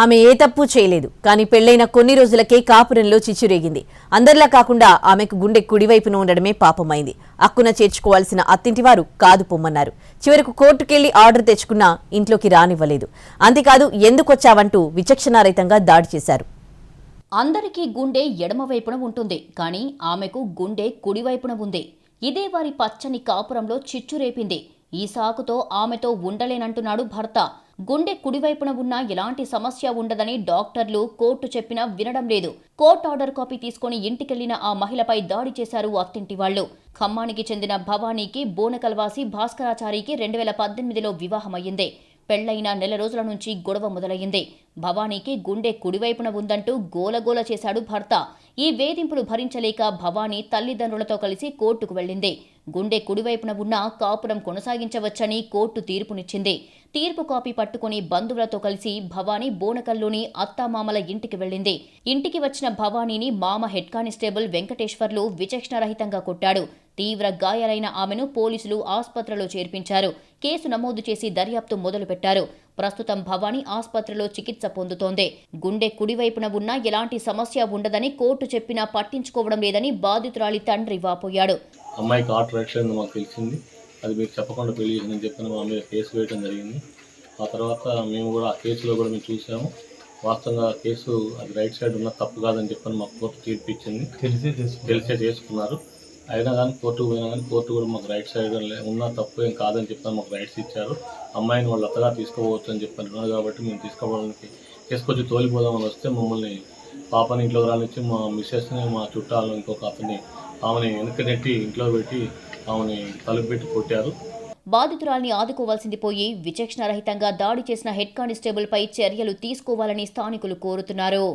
ఆమె ఏ తప్పు చేయలేదు. కానీ పెళ్ళైన కొన్ని రోజులకే కాపురంలో చిచ్చురేగింది. అందరిలా కాకుండా ఆమెకు గుండె కుడివైపున ఉండడమే పాపమైంది. అక్కున చేర్చుకోవాల్సిన అత్తింటివారు కాదు పొమ్మన్నారు. చివరకు కోర్టుకెళ్ళి ఆర్డర్ తెచ్చుకున్నా ఇంట్లోకి రానివ్వలేదు. అంతేకాదు ఎందుకొచ్చావంటూ విచక్షణారహితంగా దాడి చేశారు. అందరికీ గుండె ఎడమవైపున ఉంటుంది. కానీ ఆమెకు గుండె కుడివైపున ఉంది. ఇదే వారి పచ్చని కాపురంలో చిచ్చు రేపింది ఈ సాకుతో ఆమెతో ఉండలేనంటున్నాడు భర్త. గుండె కుడివైపున ఉన్న ఎలాంటి సమస్య ఉండదని డాక్టర్లు కోర్టు చెప్పినా వినడం లేదు. కోర్టు ఆర్డర్ కాపీ తీసుకుని ఇంటికెళ్ళిన ఆ మహిళపై దాడి చేశారు అత్తింటి వాళ్ళు ఖమ్మానికి చెందిన భవానీకి బోనకల్వాసి భాస్కరాచారికి రెండు వేల పద్దెనిమిదిలో వివాహమయ్యింది. పెళ్ళైన నెల రోజుల నుంచి గొడవ మొదలయ్యింది. భవానీకి గుండె కుడివైపున ఉందంటూ గోలగోల చేశాడు భర్త. ఈ వేధింపులు భరించలేక భవానీ తల్లిదండ్రులతో కలిసి కోర్టుకు వెళ్ళింది. గుండె కుడివైపున ఉన్న కాపురం కొనసాగించవచ్చని కోర్టు తీర్పునిచ్చింది. తీర్పు కాపీ పట్టుకుని బంధువులతో కలిసి భవానీ బోనకల్లోని అత్తామామల ఇంటికి వెళ్ళింది. ఇంటికి వచ్చిన భవానీని మామ హెడ్ కానిస్టేబుల్ వెంకటేశ్వర్లు విచక్షణరహితంగా కొట్టాడు. తీవ్ర గాయాలైన ఆమెను పోలీసులు ఆసుపత్రిలో చేర్పించారు. కేసు నమోదు చేసి దర్యాప్తు మొదలుపెట్టారు. ప్రస్తుతం భవానీ ఆసుపత్రిలో చికిత్స పొందుతోంది. గుండె కుడివైపున ఉన్న ఎలాంటి సమస్య ఉండదని కోర్టు చెప్పినా పట్టించుకోవడం లేదని బాధితురాలి తండ్రి వాపోయాడు. అమ్మాయికి హార్ట్ మాకు తెలిసింది. అది మీకు చెప్పకుండా పెళ్ళి చేసిందని చెప్పిన మా మీద కేసు వేయడం జరిగింది. ఆ తర్వాత మేము కూడా ఆ కేసులో కూడా మేము చూసాము. వాస్తవంగా ఆ కేసు అది రైట్ సైడ్ ఉన్న తప్పు కాదని చెప్పని మాకు కోర్టు తీర్పు ఇచ్చింది. తెలిసే తెలిసే చేసుకున్నారు. అయినా కానీ కోర్టుకు పోయినా కానీ కోర్టు కూడా మాకు రైట్ సైడ్ ఉన్నా ఉన్న తప్పు ఏం కాదని చెప్పని మాకు రైట్స్ ఇచ్చారు. అమ్మాయిని వాళ్ళు అత్తగా తీసుకోవచ్చు అని చెప్పి అంటున్నారు కాబట్టి మేము తీసుకోవడానికి తీసుకొచ్చి తోలిపోదామని వస్తే మమ్మల్ని పాపని ఇంట్లోకి రానిచ్చి మా మిస్సెస్ని మా చుట్టాలు ఇంకొక అతన్ని ఆమెని వెనక్కి నెట్టి ఇంట్లో పెట్టి ఆమెని తలుపు పెట్టి కొట్టారు. బాధితురాల్ని ఆదుకోవాల్సింది పోయి విచక్షణరహితంగా దాడి చేసిన హెడ్ కానిస్టేబుల్పై చర్యలు తీసుకోవాలని స్థానికులు కోరుతున్నారు.